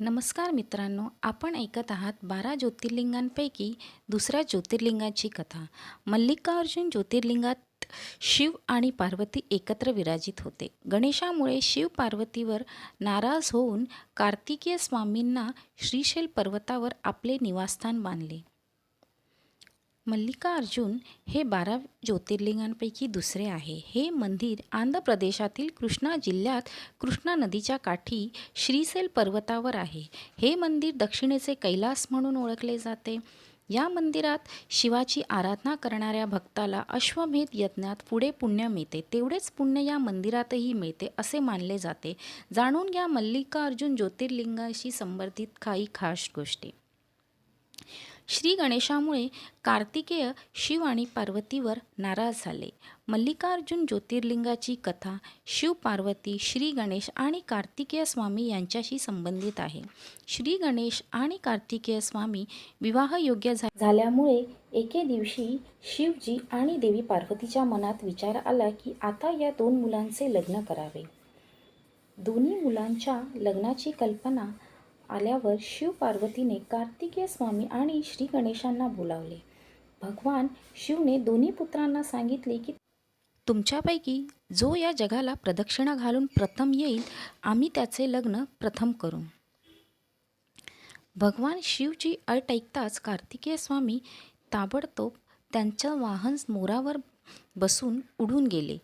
नमस्कार मित्रांनो आपण ऐकत आहात बारा ज्योतिर्लिंगांपैकी दुसऱ्या ज्योतिर्लिंगाची कथा. मल्लिकार्जुन ज्योतिर्लिंगात शिव आणि पार्वती एकत्र विराजित होते. गणेशामुळे शिव पार्वतीवर नाराज होऊन कार्तिकेय स्वामींना श्रीशैल पर्वतावर आपले निवासस्थान बांधले. मल्लिकार्जुन हे बारा ज्योतिर्लिंगांपैकी दुसरे आहे. हे मंदिर आंध्र प्रदेशातील कृष्णा जिल्ह्यात कृष्णा नदीच्या काठी श्रीसेल पर्वतावर आहे. हे मंदिर दक्षिणेचे कैलास म्हणून ओळखले जाते. या मंदिरात शिवाची आराधना करणाऱ्या भक्ताला अश्वमेध यज्ञात पुढे पुण्य मिळते. तेवढेच पुण्य या मंदिरातही मिळते असे मानले जाते. जाणून घ्या मल्लिकार्जुन ज्योतिर्लिंगाशी संबंधित काही खास गोष्टी. श्री गणेशामुळे कार्तिकेय शिव आणि पार्वतीवर नाराज झाले. मल्लिकार्जुन ज्योतिर्लिंगाची कथा शिव पार्वती श्री गणेश आणि कार्तिकेय स्वामी यांच्याशी संबंधित आहे. श्री गणेश आणि कार्तिकेय स्वामी विवाहयोग्य झा झाल्यामुळे एके दिवशी शिवजी आणि देवी पार्वतीच्या मनात विचार आला की आता या दोन मुलांचे लग्न करावे. दोन्ही मुलांच्या लग्नाची कल्पना आल्यावर शिव पार्वतीने कार्तिकेय स्वामी आणि श्री गणेशांना बोलावले. भगवान शिवने दोन्ही पुत्रांना सांगितले की तुमच्यापैकी जो या जगाला प्रदक्षिणा घालून प्रथम येईल आम्ही त्याचे लग्न प्रथम करू. भगवान शिवची अट ऐकताच कार्तिकेय स्वामी ताबडतोब त्यांचं वाहन मोरावर बसून उडून गेले.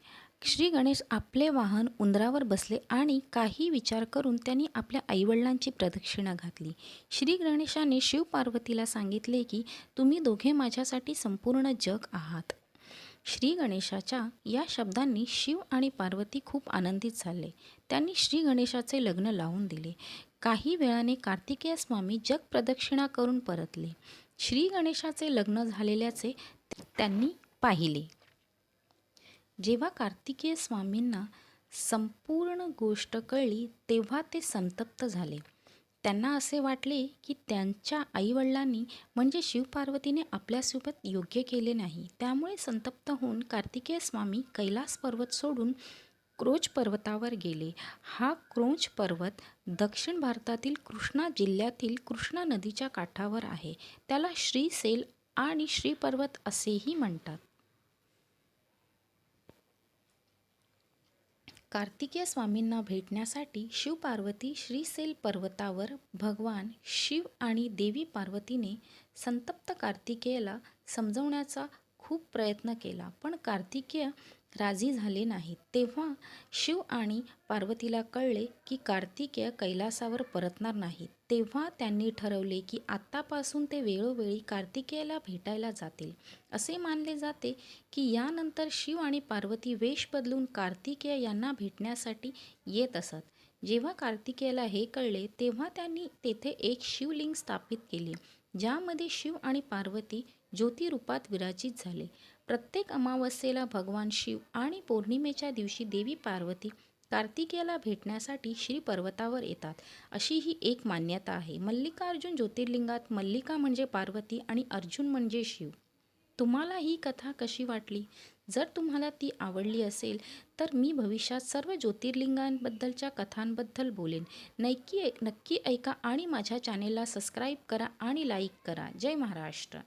श्री गणेश आपले वाहन उंदरावर बसले आणि काही विचार करून त्यांनी आपल्या आईवडिलांची प्रदक्षिणा घातली. श्री गणेशाने शिव पार्वतीला सांगितले की तुम्ही दोघे माझ्यासाठी संपूर्ण जग आहात. श्री गणेशाच्या या शब्दांनी शिव आणि पार्वती खूप आनंदित झाले. त्यांनी श्री गणेशाचे लग्न लावून दिले. काही वेळाने कार्तिकेय स्वामी जग प्रदक्षिणा करून परतले. श्री गणेशाचे लग्न झालेल्याचे त्यांनी पाहिले. जेव्हा कार्तिकेय स्वामींना संपूर्ण गोष्ट कळली तेव्हा ते संतप्त झाले. त्यांना असे वाटले की त्यांच्या आईवडिलांनी म्हणजे शिवपार्वतीने आपल्यासोबत योग्य केले नाही. त्यामुळे संतप्त होऊन कार्तिकेय स्वामी कैलास पर्वत सोडून क्रोच पर्वतावर गेले. हा क्रोच पर्वत दक्षिण भारतातील कृष्णा जिल्ह्यातील कृष्णा नदीच्या काठावर आहे. त्याला श्रीसेल आणि श्रीपर्वत असेही म्हणतात. कार्तिकेय स्वामींना भेटण्यासाठी शिवपार्वती श्रीसेल पर्वतावर भगवान शिव आणि देवी पार्वतीने संतप्त कार्तिकेयला समजवण्याचा खूप प्रयत्न केला पण कार्तिकेय राजी झाले नाहीत. तेव्हा शिव आणि पार्वतीला कळले की कार्तिकेय कैलासावर परतणार नाहीत. तेव्हा त्यांनी ठरवले की आत्तापासून ते वेळोवेळी कार्तिकेयला भेटायला जातील. असे मानले जाते की यानंतर शिव आणि पार्वती वेश बदलून कार्तिकेय यांना भेटण्यासाठी येत असत. जेव्हा कार्तिकेयला हे कळले तेव्हा त्यांनी तेथे एक शिवलिंग स्थापित केले. ज्यामध्ये शिव आणि पार्वती ज्योतिरूपात विराजित झाले. प्रत्येक अमावस्येला भगवान शिव आणि पौर्णिमेच्या दिवशी देवी पार्वती कार्तिकेयाला भेटण्यासाठी श्री पर्वतावर येतात. अशी ही एक मान्यता आहे. मल्लिकार्जुन ज्योतिर्लिंगात मल्लिका म्हणजे पार्वती आणि अर्जुन म्हणजे शिव. तुम्हाला ही कथा कशी वाटली? जर तुम्हाला ती आवडली असेल तर मी भविष्यात सर्व ज्योतिर्लिंगांबद्दलच्या कथांबद्दल बोलेन. नक्की नक्की ऐका आणि माझ्या चॅनेलला सबस्क्राईब करा आणि लाईक करा. जय महाराष्ट्र.